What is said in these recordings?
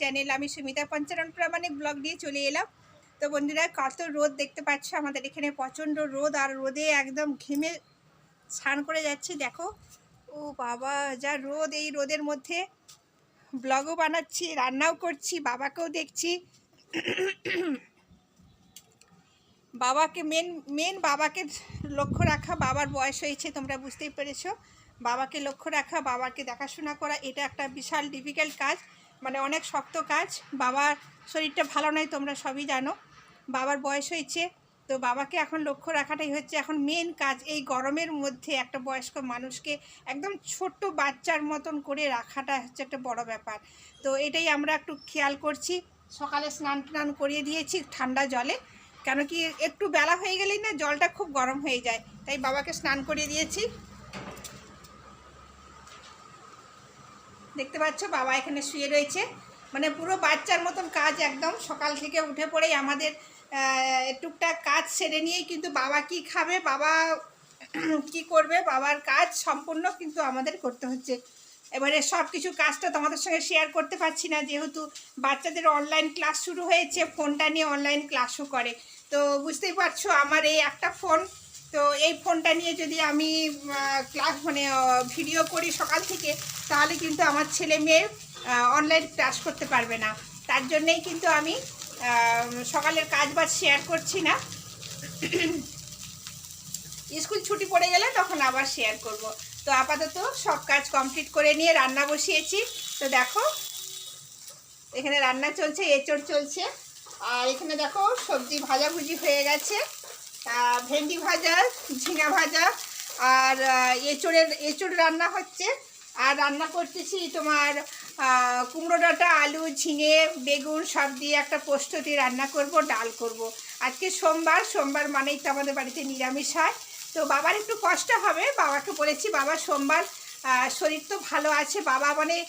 Channel আমি সুমিতা পঞ্চানন প্রামাণিক blog দিয়ে চলে এলাম। তো বন্ধুরা, কত রোদ দেখতে পাচ্ছ? আমাদের এখানে প্রচণ্ড রোদ আর রোদে একদম ঘেমে স্নান করে যাচ্ছি, দেখো। ও বাবা, যা রোদ এই রোদের মধ্যে। ব্লগও বানাচ্ছি, রান্নাও করছি, বাবাকেও দেখছি। বাবাকে মেন মেন বাবাকে লক্ষ্য রাখা, বাবার বয়স হয়েছে, তোমরা বুঝতেই পেরেছ। বাবাকে লক্ষ্য রাখা, বাবাকে দেখাশোনা করা, এটা একটা বিশাল ডিফিকাল্ট কাজ মানে অনেক শক্ত কাজ। বাবার শরীরটা ভালো নয়, তোমরা সবই জানো। বাবার বয়স হয়েছে, তো বাবাকে এখন লক্ষ্য রাখাটাই হচ্ছে এখন মেন কাজ। এই গরমের মধ্যে একটা বয়স্ক মানুষকে একদম ছোট্ট বাচ্চার মতন করে রাখাটা হচ্ছে একটা বড় ব্যাপার। তো এটাই আমরা একটু খেয়াল করছি। সকালে স্নান টান করিয়ে দিয়েছি ঠান্ডা জলে, কেন কি একটু বেলা হয়ে গেলেই না জলটা খুব গরম হয়ে যায়। তাই বাবাকে স্নান করিয়ে দিয়েছি। দেখতে পাচ্ছ, বাবা এখানে শুয়ে রয়েছে। মানে পুরো বাচ্চার মতন কাজ একদম। সকাল থেকে উঠে পড়েই আমাদের টুকটাক কাজ সেরে নিয়েই কিন্তু বাবা কি খাবে, বাবা কি করবে, বাবার কাজ সম্পূর্ণ কিন্তু আমাদের করতে হচ্ছে। এবারে সব কিছু কাজটা তোমাদের সঙ্গে শেয়ার করতে পারছি না, যেহেতু বাচ্চাদের অনলাইন ক্লাস শুরু হয়েছে ফোনটা নিয়ে অনলাইন ক্লাসও করে। তো বুঝতেই পারছ, আমার এই একটা ফোন তো এই ফোনটা নিয়ে যদি আমি ক্লাস মানে ভিডিও করি সকাল থেকে, তাহলে কিন্তু আমার ছেলে মেয়ে অনলাইন ক্লাস করতে পারবে না। তার জন্যেই কিন্তু আমি সকালের কাজ বাজ শেয়ার করছি না। স্কুল ছুটি পড়ে গেলে তখন আবার শেয়ার করব। তো আপাতত সব কাজ কমপ্লিট করে নিয়ে রান্না বসিয়েছি। তো দেখো, এখানে রান্না চলছে, এঁচড় চলছে। আর এখানে দেখো, সবজি ভাজাভুজি হয়ে গেছে। ভেন্ডি ভাজা, ঝিঙা ভাজা আর এঁচড়ের, এঁচড় রান্না হচ্ছে। আর রান্না করতেছি তোমার কুমড়ো ডাঁটা, আলু, ঝিঙে, বেগুন সব দিয়ে একটা পোস্ত দিয়ে রান্না করব, ডাল করব। আজকে সোমবার সোমবার মানেই তো আমাদের বাড়িতে নিরামিষ হয়। তো বাবার একটু কষ্ট হবে, বাবাকে বলেছি, বাবা, সোমবার শরীর তো ভালো আছে। বাবা মানে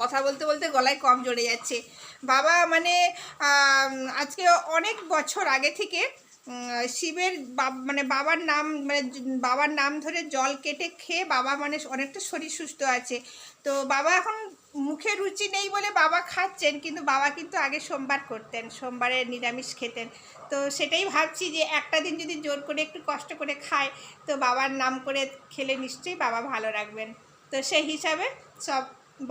কথা বলতে বলতে গলায় কম জড়ে যাচ্ছে। বাবা মানে আজকে অনেক বছর আগে থেকে শিবের মানে বাবার নাম মানে বাবার নাম ধরে জল কেটে খেয়ে বাবা মানে অনেকটা শরীর সুস্থ আছে। তো বাবা এখন মুখে রুচি নেই বলে বাবা খাচ্ছেন, কিন্তু বাবা কিন্তু আগে সোমবার করতেন, সোমবারে নিরামিষ খেতেন। তো সেটাই ভাবছি যে একটা দিন যদি জোর করে একটু কষ্ট করে খায়, তো বাবার নাম করে খেলে নিশ্চয়ই বাবা ভালো রাখবেন। তো সেই হিসাবে সব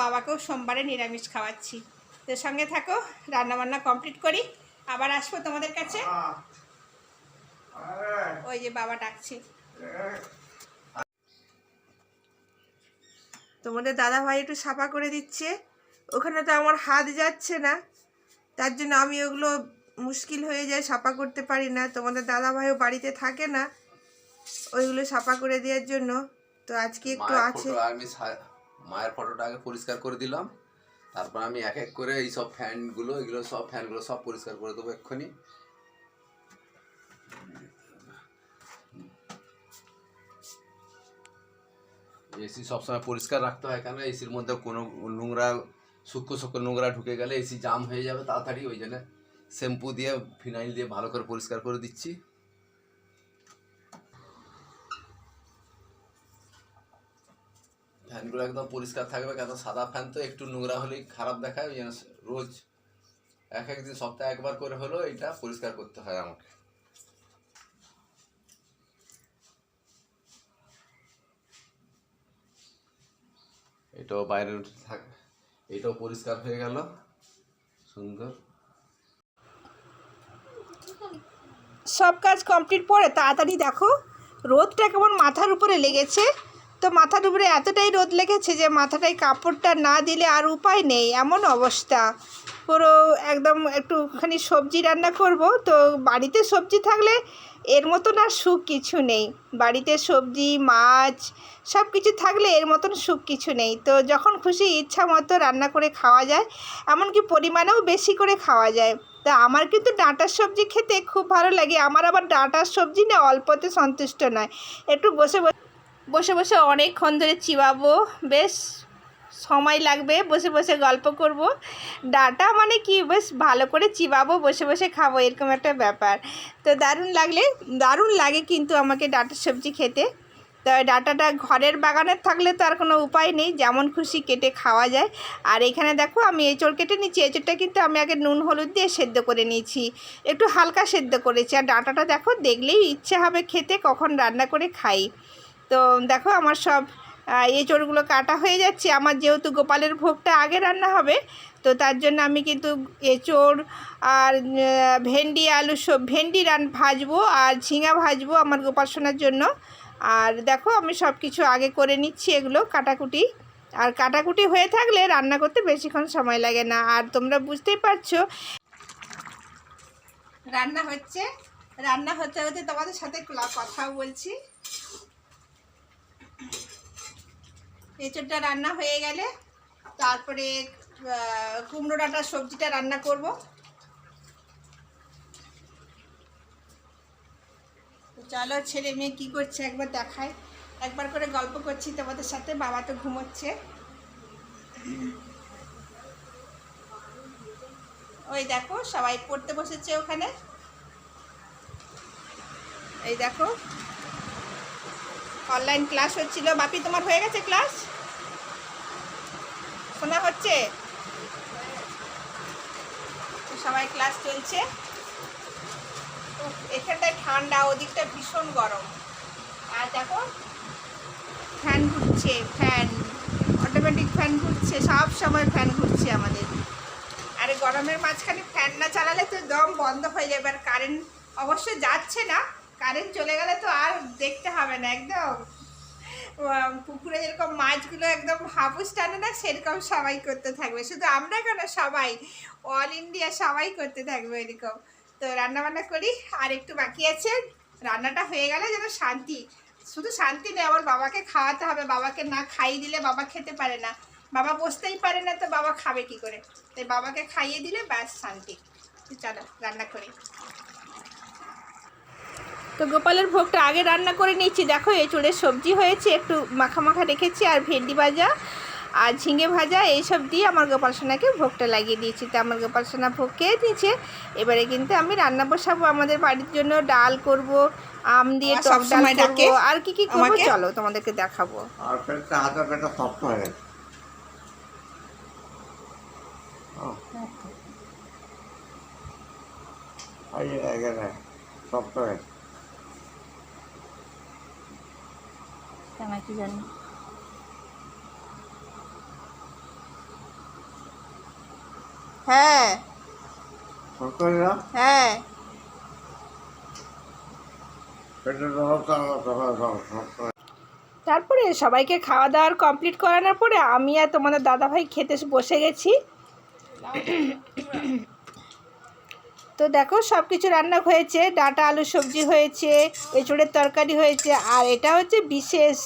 বাবাকেও সোমবারে নিরামিষ খাওয়াচ্ছি। তো সঙ্গে থাকো রান্নাবান্না কমপ্লিট করি। আবার আসব তোমাদের কাছে। ওই যে বাবা ডাকছে। তোমাদের দাদা ভাই একটু সাফা করে দিচ্ছে। ওখানে তো আমার হাত যাচ্ছে না। তার জন্য আমি ওগুলো মুশকিল হয়ে যায় সাফা করতে পারি না। তোমাদের দাদা ভাইও বাড়িতে থাকে না ওইগুলো সাফা করে দেওয়ার জন্য। তো আজকে একটু আছে। আমি মায়ের ফটোটা আগে পরিষ্কার করে দিলাম। তারপর আমি এক এক করে এই সব ফ্যানগুলো, এগুলো সব ফ্যানগুলো সব পরিষ্কার করে দেবো এক্ষুনি। এসি সবসময় পরিষ্কার রাখতে হয় কেন? এসির মধ্যে কোনো নোংরা, সূক্ষ্ম সূক্ষ্ম নোংরা ঢুকে গেলে এসি জাম হয়ে যাবে তাড়াতাড়ি। ওই জন্য শ্যাম্পু দিয়ে, ফিনাইল দিয়ে ভালো করে পরিষ্কার করে দিচ্ছি। ফ্যানগুলো একদম পরিষ্কার থাকবে কেন সাদা ফ্যান তো একটু নোংরা হলেই খারাপ দেখায়, ওই রোজ এক একদিন সপ্তাহে একবার করে হলেও এটা পরিষ্কার করতে হয় আমাকে। এটাও বাইরে উঠে থাক, এটাও পরিষ্কার হয়ে গেল, সুন্দর। সব কাজ কমপ্লিট পরে তাড়াতাড়ি দেখো, রোদটা কেমন মাথার উপরে লেগেছে। তো মাথার উপরে এতটাই রোদ লেগেছে যে মাথাটায় কাপড়টা না দিলে আর উপায় নেই, এমন অবস্থা। পুরো একদম একটুখানি সবজি রান্না করব, তো বাড়িতে সবজি থাকলে এর মতন আর সুখ কিছু নেই। বাড়িতে সবজি, মাছ সব কিছু থাকলে এর মতন সুখ কিছু নেই। তো যখন খুশি ইচ্ছা মতো রান্না করে খাওয়া যায়, এমনকি পরিমাণেও বেশি করে খাওয়া যায়। তা আমার কিন্তু ডাঁটার সবজি খেতে খুব ভালো লাগে। আমার আবার ডাঁটার সবজি না অল্পতে সন্তুষ্ট নয়। একটু বসে বসে বসে বসে অনেকক্ষণ ধরে চিবাবো, বেশ সময় লাগবে, বসে বসে গল্প করব। ডাটা মানে কি? বেশ ভালো করে চিবাবো, বসে বসে খাব, এরকম একটা ব্যাপার। তো দারুণ লাগলে, দারুণ লাগে কিন্তু আমাকে ডাটার সবজি খেতে। তো ডাটাটা ঘরের বাগানের থাকলে তো আর কোনো উপায় নেই, যেমন খুশি কেটে খাওয়া যায়। আর এখানে দেখো, আমি এঁচড় কেটে নিচ্ছি, এঁচড়টা কিন্তু আমি আগে নুন, হলুদ দিয়ে সেদ্ধ করে নিয়েছি। একটু হালকা সেদ্ধ করেছি। আর ডাটাটা দেখো, দেখলেই ইচ্ছে হবে খেতে, কখন রান্না করে খাই। তো দেখো আমার সব এঁচড়গুলো কাটা হয়ে যাচ্ছে। আমার যেহেতু গোপালের ভোগটা আগে রান্না হবে, তো তার জন্য আমি কিন্তু এঁচড় আর ভেন্ডি, আলু সব, ভেন্ডি রান ভাজবো আর ঝিঙা ভাজবো আমার গোপাল সোনার জন্য। আর দেখো আমি সব কিছু আগে করে নিচ্ছি এগুলো কাটাকুটি। আর কাটাকুটি হয়ে থাকলে রান্না করতে বেশিক্ষণ সময় লাগে না। আর তোমরা বুঝতেই পারছ, রান্না হচ্ছে, রান্না হতে হতে তোমাদের সাথে কথাও বলছি। এঁচড়টা রান্না হয়ে গেলে তারপরে কুমড়ো ডাঁটার সবজিটা রান্না করব। চলো ছেলে মেয়ে কী করছে একবার দেখায় একবার করে গল্প করছি তোমাদের সাথে, বাবা তো ঘুমোচ্ছে। ওই দেখো, সবাই পড়তে বসেছে ওখানে। এই দেখো অনলাইন ক্লাস হচ্ছিল। বাপি, তোমার হয়ে গেছে ক্লাস শোনা হচ্ছে? সবাই ক্লাস চলছে। এখানটায় ঠান্ডা, ওদিকটা ভীষণ গরম। আর দেখো ফ্যান ঘুরছে ফ্যান অটোমেটিক ফ্যান ঘুরছে, সব সময় ফ্যান ঘুরছে আমাদের। আর গরমের মাঝখানে ফ্যান না চালালে তো দম বন্ধ হয়ে যাবে। আর কারেন্ট অবশ্য যাচ্ছে না। কারেন্ট চলে গেলে তো আর দেখতে হবে না, একদম। পুকুরে যেরকম মাছগুলো একদম হাপুস টানে না, সেরকম সবাই করতে থাকবে। শুধু আমরা কেন, সবাই। অল ইন্ডিয়া সবাই করতে থাকবে এরকম। তো রান্না বান্না করি, আর একটু বাকি আছে। রান্নাটা হয়ে গেলে যেন শান্তি। শুধু শান্তি নেই আমার বাবাকে খাওয়াতে হবে। বাবাকে না খাইয়ে দিলে বাবা খেতে পারে না। বাবা বসতেই পারে না, তো বাবা খাবে কি করে? তাই বাবাকে খাইয়ে দিলে ব্যাস শান্তি। চলো, রান্না করি। তো গোপালের ভোগটা আগে রান্না করে নিচ্ছি দেখো এঁচড়ের সবজি হয়েছে একটু মাখা মাখা রেখেছি আর ভেন্ডি ভাজা আর ঝিঙে ভাজা এইসব দিয়ে আমার গোপাল সোনাকে ভোগটা লাগিয়ে দিয়েছি। তো আমার গোপাল সোনা ভোগ খেয়ে দিয়েছে এবারে কিন্তু আমি রান্না বসাবো আমাদের বাড়ির জন্য। ডাল করব আম দিয়ে টক ডাল করব। আর কি কি করব? চলো তোমাদেরকে দেখাবো। আর পেটটা হাতে পেটটা শক্ত হয়ে গেছে। ও। এই যে এখানে শক্ত হয়ে গেছে। কি জানি। হ্যাঁ। হয়ে। তারপরে সবাইকে খাওয়া দাওয়ার কমপ্লিট করানোর পরে আমি আর তোমাদের দাদাভাই খেতে বসে গেছি। তো দেখো সব কিছু রান্না হয়েছে, ডাটা আলু সবজি হয়েছে, এঁচড়ের তরকারি হয়েছে, আর এটা হচ্ছে বিশেষ।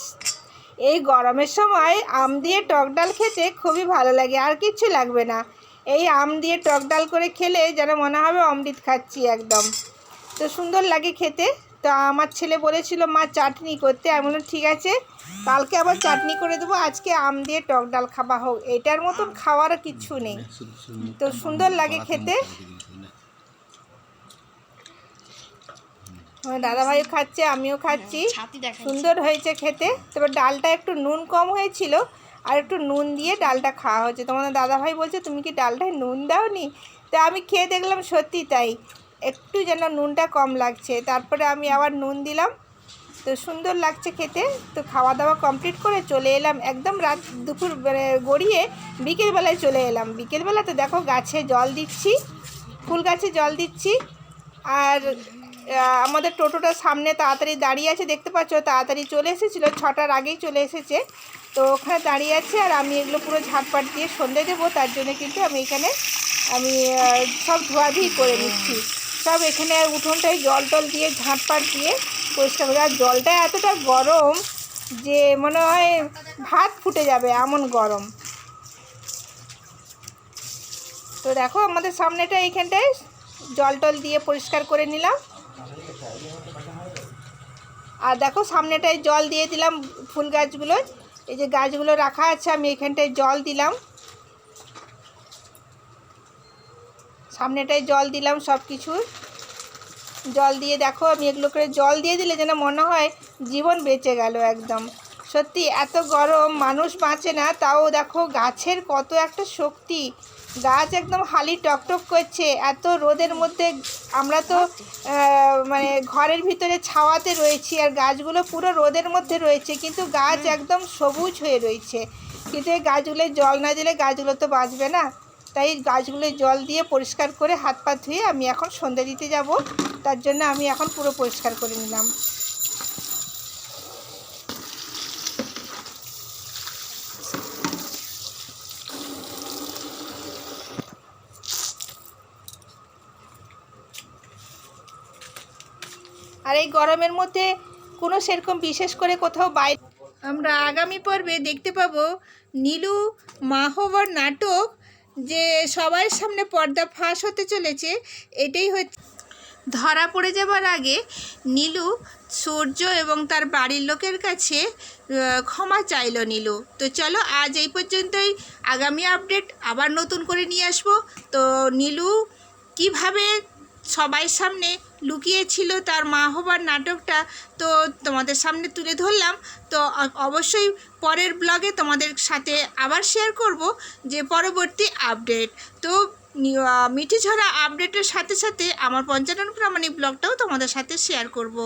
এই গরমের সময় আম দিয়ে টক ডাল খেতে খুবই ভালো লাগে, আর কিচ্ছু লাগবে না। এই আম দিয়ে টক ডাল করে খেলে যেন মনে হবে অমৃত খাচ্ছি একদম। তো সুন্দর লাগে খেতে। তো আমার ছেলে বলেছিল, মা, চাটনি করতে। আমি বললাম, ঠিক আছে, কালকে আবার চাটনি করে দেবো, আজকে আম দিয়ে টক ডাল খাওয়া হোক। এটার মতন খাওয়ার কিছু নেই। তো সুন্দর লাগে খেতে। আমার দাদাভাইও খাচ্ছে আমিও খাচ্ছি। সুন্দর হয়েছে খেতে। তবে ডালটা একটু নুন কম হয়েছিল আর একটু নুন দিয়ে ডালটা খাওয়া হয়েছে। তোমাদের দাদাভাই বলছে তুমি কি ডালটায় নুন দাওনি? তা আমি খেয়ে দেখলাম সত্যি তাই। একটু যেন নুনটা কম লাগছে। তারপরে আমি আবার নুন দিলাম। তো সুন্দর লাগছে খেতে। তো খাওয়া দাওয়া কমপ্লিট করে চলে এলাম। একদম রাত দুপুর মানে গড়িয়ে বিকেলবেলায় চলে এলাম। বিকেলবেলাতে দেখো গাছে জল দিচ্ছি ফুল গাছে জল দিচ্ছি। আর আমাদের টোটোটা সামনে তাড়াতাড়ি দাঁড়িয়ে আছে, দেখতে পাচ্ছ? তাড়াতাড়ি চলে এসেছিল, ছটার আগেই চলে এসেছে। তো ওখানে দাঁড়িয়ে আছে আর আমি এগুলো পুরো ঝাঁটপাট দিয়ে সন্ধে দেবো, তার জন্য কিন্তু আমি এখানে, আমি সব ধোয়াধুয়ি করে নিচ্ছি। সব এখানে উঠোনটায় জল টল দিয়ে, ঝাঁটপাট দিয়ে পরিষ্কার করে, আর জলটা এতটা গরম যে মনে হয় ভাত ফুটে যাবে, এমন গরম। তো দেখো, আমাদের সামনেটা এইখানটায় জল টল দিয়ে পরিষ্কার করে নিলাম। আর দেখো, সামনেটায় জল দিয়ে দিলাম ফুল গাছগুলো। এই যে গাছগুলো রাখা আছে, আমি এখানটায় জল দিলাম। সামনেটায় জল দিলাম সব কিছু জল দিয়ে দেখো, আমি এগুলো করে জল দিয়ে দিলে যেন মনে হয় জীবন বেঁচে গেল একদম। সত্যি, এত গরম, মানুষ বাঁচে না, তাও দেখো গাছের কত একটা শক্তি। গাছ একদম হালি টকটক করছে। এত রোদের মধ্যে আমরা তো মানে ঘরের ভিতরে ছাওয়াতে রয়েছি আর গাছগুলো পুরো রোদের মধ্যে রয়েছে কিন্তু গাছ একদম সবুজ হয়ে রয়েছে। কিন্তু এই গাছগুলোয় জল না দিলে গাছগুলো তো বাঁচবে না। তাই গাছগুলোয় জল দিয়ে পরিষ্কার করে হাত পা ধুয়ে আমি এখন সন্ধ্যা দিতে যাব। তার জন্য আমি এখন পুরো পরিষ্কার করে নিলাম। আর এই গরমের মধ্যে কোনো সেরকম বিশেষ করে কোথাও বাইরে আমরা আগামী পর্বে দেখতে পাবো নীলু মাহবর নাটক যে সবার সামনে পর্দা ফাঁস হতে চলেছে, এটাই হচ্ছে। ধরা পড়ে যাবার আগে নীলু সূর্য এবং তার বাড়ির লোকের কাছে ক্ষমা চাইলো নীলু। তো চলো আজ এই পর্যন্তই। আগামী আপডেট আবার নতুন করে নিয়ে আসব। তো নীলু, কীভাবে সবাই সামনে লুকিয়েছিল তার মা হবার নাটকটা, তো তোমাদের সামনে তুলে ধরলাম। তো অবশ্যই পরের ব্লগে তোমাদের সাথে আবার শেয়ার করব যে পরবর্তী আপডেট তো মিঠি ছড়া আপডেটের সাথে সাথে আমার পঞ্চানন প্রামাণিক ব্লগটাও তোমাদের সাথে শেয়ার করব।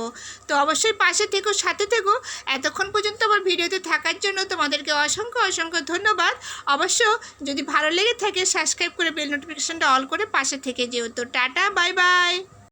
তো অবশ্যই পাশে থেকো, সাথে থেকো। এতক্ষণ পর্যন্ত আমার ভিডিওতে থাকার জন্য তোমাদেরকে অসংখ্য অসংখ্য ধন্যবাদ। অবশ্য যদি ভালো লেগে থাকে সাবস্ক্রাইব করে বেল নোটিফিকেশানটা অল করে পাশে থেকে যেও। তো টাটা বাই বাই